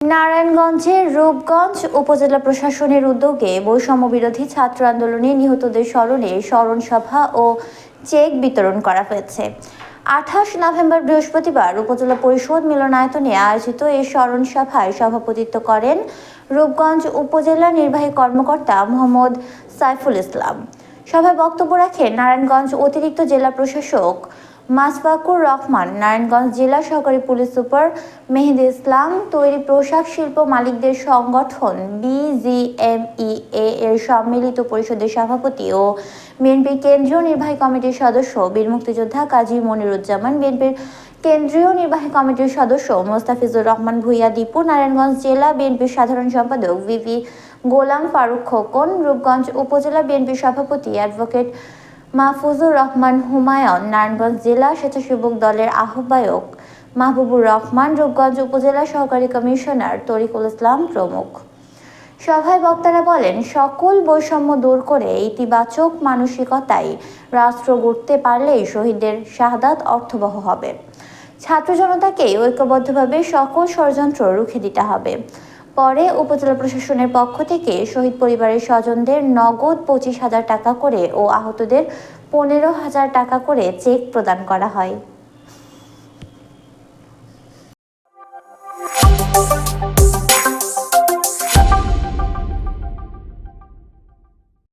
নারায়ণগঞ্জের রূপগঞ্জ উপজেলা প্রশাসনের উদ্যোগে বৈষম্য বিরোধী ছাত্র আন্দোলনে নিহতদের স্মরণে স্মরণ সভা ও চেক বিতরণ করা হয়েছে। আঠাশ নভেম্বর বৃহস্পতিবার উপজেলা পরিষদ মিলনায়তনে আয়োজিত এই স্মরণ সভায় সভাপতিত্ব করেন রূপগঞ্জ উপজেলা নির্বাহী কর্মকর্তা মোহাম্মদ সাইফুল ইসলাম। সভায় বক্তব্য রাখেন নারায়ণগঞ্জ অতিরিক্ত জেলা প্রশাসক মাসবাকুর রহমান, নারায়ণগঞ্জ জেলা সহকারী পুলিশ সুপার মেহেদি ইসলাম, তৈরি পোশাক শিল্প মালিকদের সংগঠন বিজিএমইএ এর সম্মিলিত পরিষদের সভাপতি ও বিএনপির কেন্দ্রীয় নির্বাহী কমিটির সদস্য বীর মুক্তিযোদ্ধা কাজী মনিরুজ্জামান, বিএনপির কেন্দ্রীয় নির্বাহী কমিটির সদস্য মোস্তাফিজুর রহমান, ভূঁইয়া দীপু, নারায়ণগঞ্জ জেলা বিএনপির সাধারণ সম্পাদক ভিভি গোলাম ফারুক খোকন, রূপগঞ্জ উপজেলা বিএনপির সভাপতি অ্যাডভোকেট মাহফুজুর রহমান হুমায়ুন নারায়ণগঞ্জ জেলা স্বেচ্ছাসেবক দলের আহ্বায়ক মাহবুবুর রহমান রূপগঞ্জ উপজেলা সহকারী কমিশনার তরিকুল ইসলাম প্রমুখ। সভায় বক্তারা বলেন, সকল বৈষম্য দূর করে ইতিবাচক মানসিকতায় রাষ্ট্র গড়তে পারলেই শহীদদের শাহাদাত অর্থবহ হবে। ছাত্র জনতাকে ঐক্যবদ্ধভাবে সকল ষড়যন্ত্র রুখে দিতে হবে। পরে উপজেলা প্রশাসনের পক্ষ থেকে শহীদ পরিবারের স্বজনদের নগদ পঁচিশ হাজার টাকা করে ও আহতদের পনেরো হাজার টাকা করে চেক প্রদান করা হয়।